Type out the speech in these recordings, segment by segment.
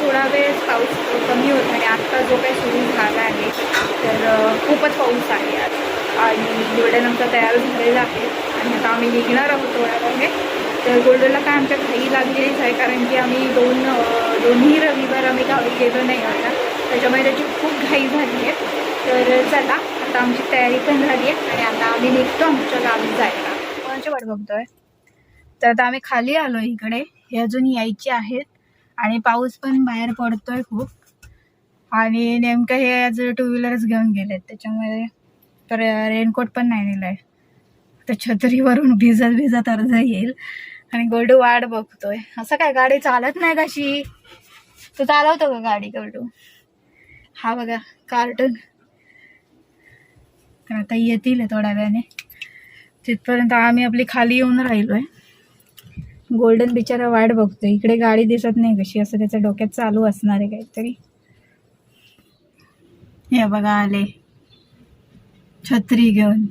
थोडा वेळ पाऊस कमी होता आणि आत्ता जो काही सुरू झाला आहे तर खूपच पाऊस आहे आज. आणि गोल्डन आमचा तयार झालेला आहे. आणि आता आम्ही निघणार आहोत थोड्या वेळाने तर गोल्डनला काय आमच्या घाई लागलेलीच आहे कारण की आम्ही दोन दोन्ही रविवार आम्ही गावी गेलो नाही आता त्याच्यामुळे त्याची खूप घाई झाली आहे. तर चला आता आमची तयारी पण झाली आहे. आणि आता आम्ही निघतो आमच्या गावी जायला. कोणाची वाट बघतोय? तर आता आम्ही खाली आलो इकडे. हे अजून यायचे आहेत. आणि पाऊस पण बाहेर पडतोय खूप. आणि नेमकं हे आज टू व्हीलरच घेऊन गेलेत. त्याच्यामुळे तर रेनकोट पण नाही नेलाय. तर छत्रीवरून भिजत भिजत अर्ज येईल. आणि गोल्डू वाट बघतोय. असं काय गाडी चालत नाही कशी? तू चालवतो का गाडी गोल्डू हा बघा कार्टून तर आता येतील थोड्या वेळाने. तिथपर्यंत आम्ही आपली खाली येऊन राहिलोय. गोल्डन बिचारा वाट बघतोय. इकडे गाडी दिसत नाही कशी असं त्याच्या डोक्यात चालू असणार आहे काहीतरी. हे बघा आले. छत्री घेऊन.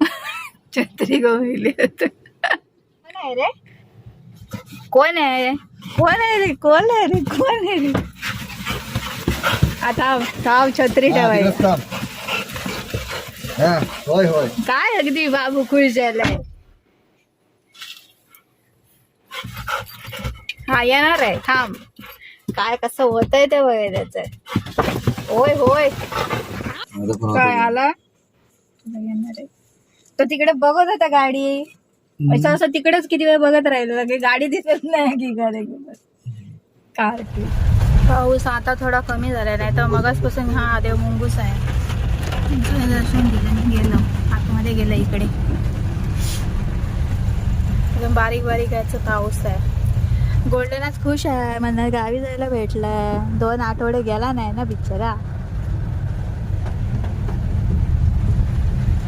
छत्री घेऊन कोण आहे रे? कोण आहे कोण आहे रे? कोण आहे रे? कोण आहे रे? आता थांब छत्री ठेवायची हा होय होय. काय अगदी बाबू खुश झालाय. हा येणार आहे थांब. काय कसं होत आहे ते बघ त्याच. होय होय. काय आला? येणार आहे. तो तिकडे बघत होता गाडी. असं असं तिकडेच किती वेळ बघत राहिलो की गाडी दिसत नाही की गाडी कार पाऊस आता थोडा कमी झाला नाही तर मगाचपासून हा देव मुंगूस आहे. दर्शन दिलं गेलो आतमध्ये गेलं इकडे. एकदम बारीक बारीक याचं पाऊस आहे. गोल्डनच खुश आहे. मला गावी जायला भेटलं. दोन आठवडे गेला नाही ना बिचारा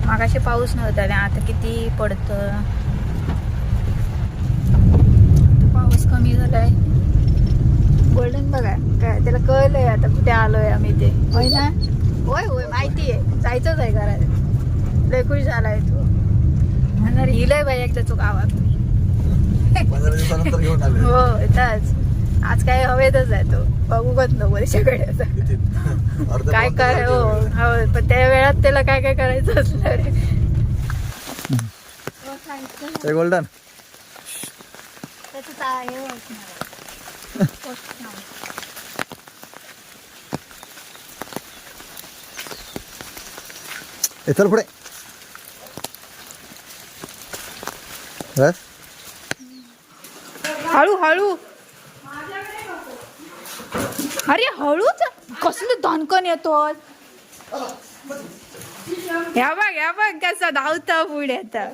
मागाशी पाऊस नव्हता आणि आता किती पडतं. पाऊस कमी झालाय. गोल्डन बघा. काय त्याला कळलंय आता कुठे आलोय आम्ही ते. होय ना? होय होय. माहिती आहे जायचंच आहे घरात. लय खुश झालाय तू. म्हणणार हिलय बाई एकदा तू गावात. पंधरा दिवसानंतर घेऊन आले हो येतात आज काय हवेतच आहे तो. बघू गत नको त्याच्याकडे काय तास हो. हो पण त्या वेळात त्याला काय काय करायचं असणार गोल्डन. चल पुढे. बस. हळू हळू. अरे हळूच कसलं दणकन येतो ह्या बघ ह्या बघ कसं धावतं पुढे आता.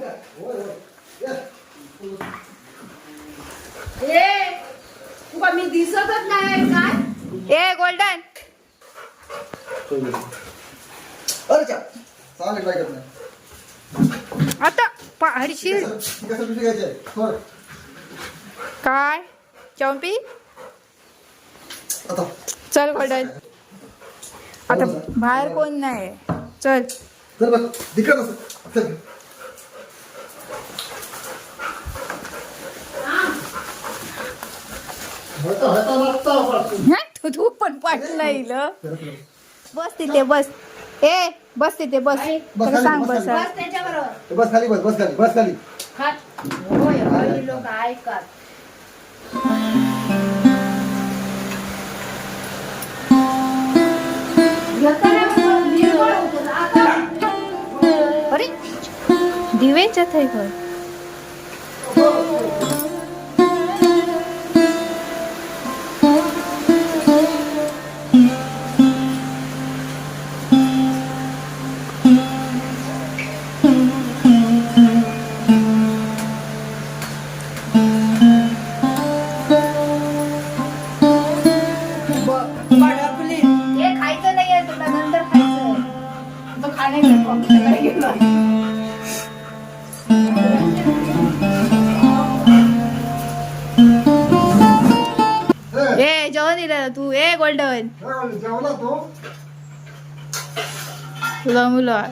मी दिसतच नाही काय? ए गोल्डन. आता पाडशील कसं पिशवी घ्यायची आहे? सोड. काय? चौपी आता. चल गोल्डन आता बाहेर कोण नाही चल. चल बघ तिकडे बस. चल. हं? तू तू पण पाठला येईल बस तिथे बस. ए बस तिथे बस. बस त्याला खाली, सांग बस. बस खाली. बस बस खाली बस बस खाली लोक ऐकत अरे दिवेच्यात आहे जेवण दिलं तू? ए गोल्डन. जेवला तू. तुला मुलं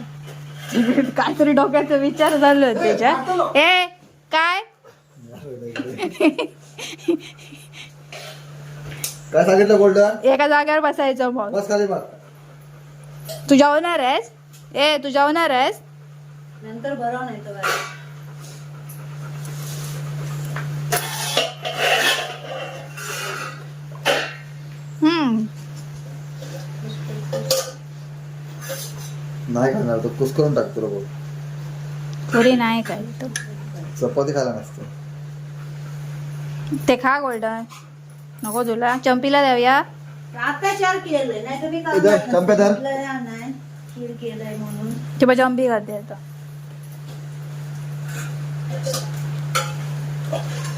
काहीतरी डोक्याचा विचार झालो त्याच्या ए काय? काय सांगितलं गोल्डन? एका जागेवर बसायचं मग. बस खाली मग तू जेवणार आहेस? ए तू जेवणार आहेस? नंतर भरव नाही नाही खाणार तो कुस करून टाकतो बघ थोडी नाही काय तू. चपाती खायला नसते. ते खा गोल्डन. नको तुला. चंपीला देऊया. आता चार केलंय नाही चंपे धर. नाही. खीर केलंय म्हणून. ते पण चंपी खाते आता.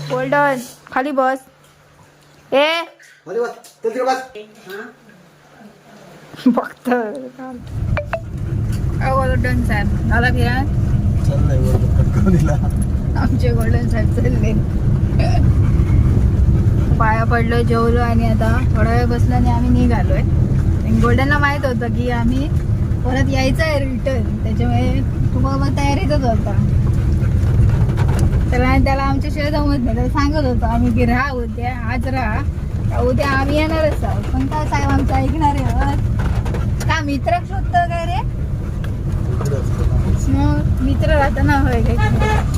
गोल्डन. खाली बस. ए. बस चल तिकडे बस हा फक्त गोल्डन साहेब. झाला फिरा गोल्डन आमचे गोल्डन साहेब चालले. पाया पडलो जेवलो आणि आता थोडा वेळ बसलो आणि आम्ही निघालोय. गोल्डनला माहीत होतं की आम्ही परत यायचं आहे रिटर्न त्याच्यामुळे तुम्हाला मग तयारीतच होता. त्याला त्याला आमच्याशिवाय जमत नाही. त्याला सांगत होतो आम्ही की राहा उद्या आज राहा. का उद्या आम्ही येणारच आहोत पण काय साहेब आमचं ऐकणार आहे? का मित्र शोधतं काय रे इकडे असतो ना. मग मित्र राहताना होय काय